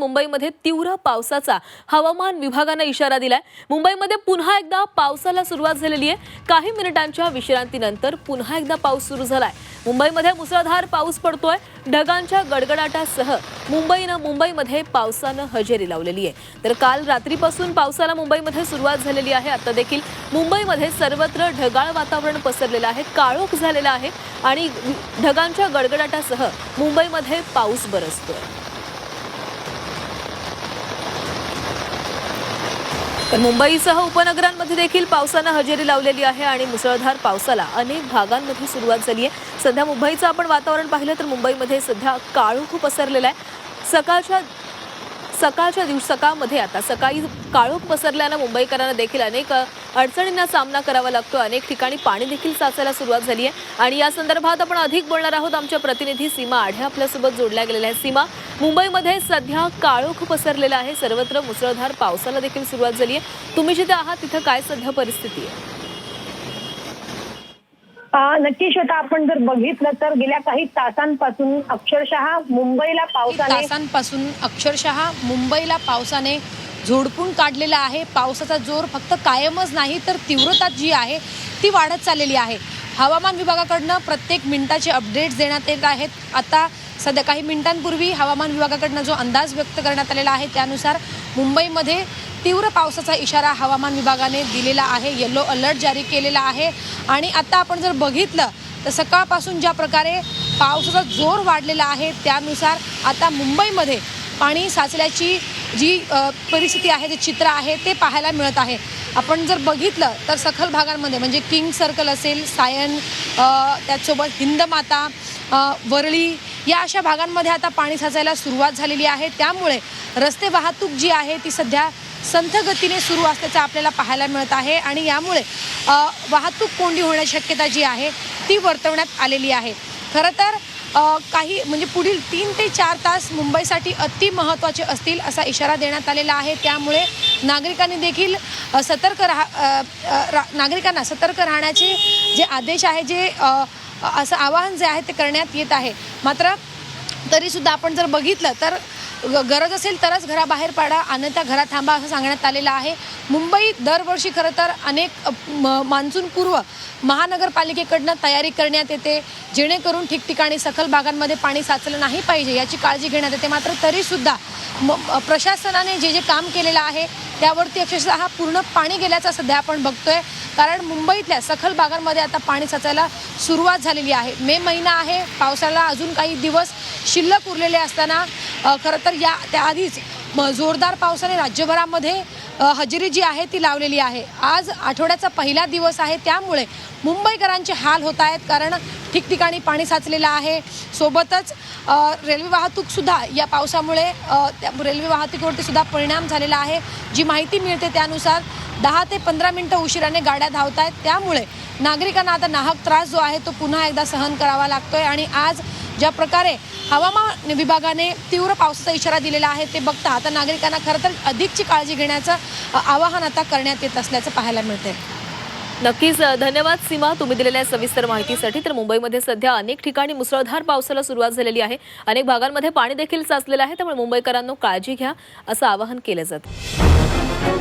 मुंबईमध्ये तीव्र पावसाचा हवामान विभागानं इशारा दिलाय. मुंबईमध्ये पुन्हा एकदा पावसाला सुरुवात झालेली आहे. काही मिनिटांच्या विश्रांतीनंतर पुन्हा एकदा पाऊस सुरू झालाय. मुंबईमध्ये मुसळधार पाऊस पडतोय. ढगांच्या गडगडाटासह मुंबईनं मुंबईमध्ये पावसानं हजेरी लावलेली आहे. तर काल रात्रीपासून पावसाला मुंबईमध्ये सुरुवात झालेली आहे. आता देखील मुंबईमध्ये सर्वत्र ढगाळ वातावरण पसरलेलं आहे. काळोख झालेला आहे आणि ढगांच्या गडगडाटासह मुंबईमध्ये पाऊस बरसतोय. तर मुंबईसह उपनगरांमध्ये देखील पावसानं हजेरी लावलेली आहे आणि मुसळधार पावसाला अनेक भागांमध्ये सुरुवात झाली आहे. सध्या मुंबईचं आपण वातावरण पाहिलं तर मुंबईमध्ये सध्या काळोख पसरलेला आहे. सकाळच्या सकाळच्या दिवस सकाळमध्ये आता सकाळी काळोख पसरल्यानं मुंबईकरांना देखील अनेक अडचणींना सामना करावा लागतो. अनेक ठिकाणी पाणी देखील साचायला सुरुवात झाली आहे. आणि या संदर्भात आपण अधिक बोलणार आहोत. आमच्या प्रतिनिधी सीमा आढे आपल्यासोबत जोडल्या गेलेल्या आहेत. सीमा मुंबईमध्ये सध्या काळोख पसरलेला आहे. सर्वत्र मुसळधार पावसाला देखील सुरुवात झाली आहे. तुम्ही जिथे आहात तिथं काय सध्या परिस्थिती आहे? नक्की श्वेता आपण जर बघितलं तर गेल्या काही तासांपासून अक्षरशः मुंबईला पावसाने तासांपासून अक्षरशः मुंबईला पावसाने झोडपून काढलेला आहे. पावसाचा जोर फक्त कायमच नाही तर तीव्रता जी आहे ती वाढत चाललेली आहे. हवामान विभागाकडनं प्रत्येक मिनिटाचे अपडेट्स देण्यात येत आहेत. आता सध्या काही मिनिटांपूर्वी हवामान विभागाकडनं जो अंदाज व्यक्त करण्यात आलेला आहे त्यानुसार मुंबईमध्ये तीव्र पावसाचा इशारा हवामान विभागाने दिलेला आहे. येलो अलर्ट जारी केलेला आहे. आणि आता आपण जर बघितलं तर सकाळपासून ज्या प्रकारे पावसाचा जोर वाढलेला आहे त्यानुसार आता मुंबईमध्ये पाणी साचल्याची जी परिस्थिती आहे जे चित्र आहे ते पाहायला मिळत आहे. आपण जर बघितलं तर सखल भागांमध्ये म्हणजे किंग सर्कल असेल सायन त्याचसोबत हिंदमाता वरळी या अशा भागांमध्ये आता पाणी साचायला सुरुवात झालेली आहे. त्यामुळे रस्ते वाहतूक जी आहे ती सध्या संथ गतीने सुरू असल्याचं आपल्याला पाहायला मिळत आहे आणि यामुळे वाहतूक कोंडी होण्याची शक्यता जी आहे ती वर्तवण्यात आलेली आहे. खरं तर काही म्हणजे पुढील तीन ते चार तास मुंबईसाठी अति महत्त्वाचे असतील असा इशारा देण्यात आलेला आहे. त्यामुळे नागरिकांनी देखील सतर्क राहा रा- नागरिकांना सतर्क राहण्याचे जे आदेश आहे जे असं आवाहन जे आहे ते करण्यात येत आहे. मात्र तरीसुद्धा आपण जर बघितलं तर गरज असेल तरच घराबाहेर पडा अन्यथा घरात थांबा असं सांगण्यात आलेलं आहे. मुंबई दरवर्षी खरं तर अनेक म- मान्सूनपूर्व महानगरपालिकेकडनं तयारी करण्यात येते. जेणेकरून ठिकठिकाणी सखल भागांमध्ये पाणी साचलं नाही पाहिजे याची काळजी घेण्यात येते. मात्र तरीसुद्धा म प्रशासनाने जे जे काम केलेलं आहे त्यावरती अक्षरशः पूर्ण पाणी गेल्याचं सध्या आपण बघतोय. कारण मुंबईतल्या सखल भागांमध्ये आता पाणी साचायला सुरुवात झालेली आहे. मे महिना आहे पावसाला अजून काही दिवस शिल्लक उरलेले असताना खरं तर या त्याआधीच म- जोरदार पावसाने राज्यभरामध्ये हजेरी जी आहे ती लावलेली आहे. आज आठवड्याचा पहिला दिवस आहे त्यामुळे मुंबईकरांचे हाल होत आहेत कारण ठिकठिकाणी पाणी साचलेलं आहे. सोबतच रेल्वे वाहतूकसुद्धा या पावसामुळे त्या रेल्वे वाहतुकीवरती सुद्धा परिणाम झालेला आहे. जी माहिती मिळते त्यानुसार दहा ते पंधरा मिनटं उशिराने गाड्या धावत आहेत त्यामुळे नागरिकांना आता नाहक त्रास जो आहे तो पुन्हा एकदा सहन करावा लागतोय आणि आज ज्या प्रकारे हवामान विभागाने तीव्र पावसाचा इशारा दिलेला आहे ते बघता आता नागरिकांना खरं तर अधिकची काळजी घेण्याचं आवाहन आता करण्यात येत असल्याचं पाहायला मिळते नक्कीच धन्यवाद सीमा. तुम्ही दिलेल्या सविस्तर माहितीसाठी तर मुंबईमध्ये सध्या अनेक ठिकाणी मुसळधार पावसाला सुरुवात झालेली आहे. अनेक भागांमध्ये पाणी देखील साचलेलं आहे त्यामुळे मुंबईकरांनो काळजी घ्या असं आवाहन केलं जातं.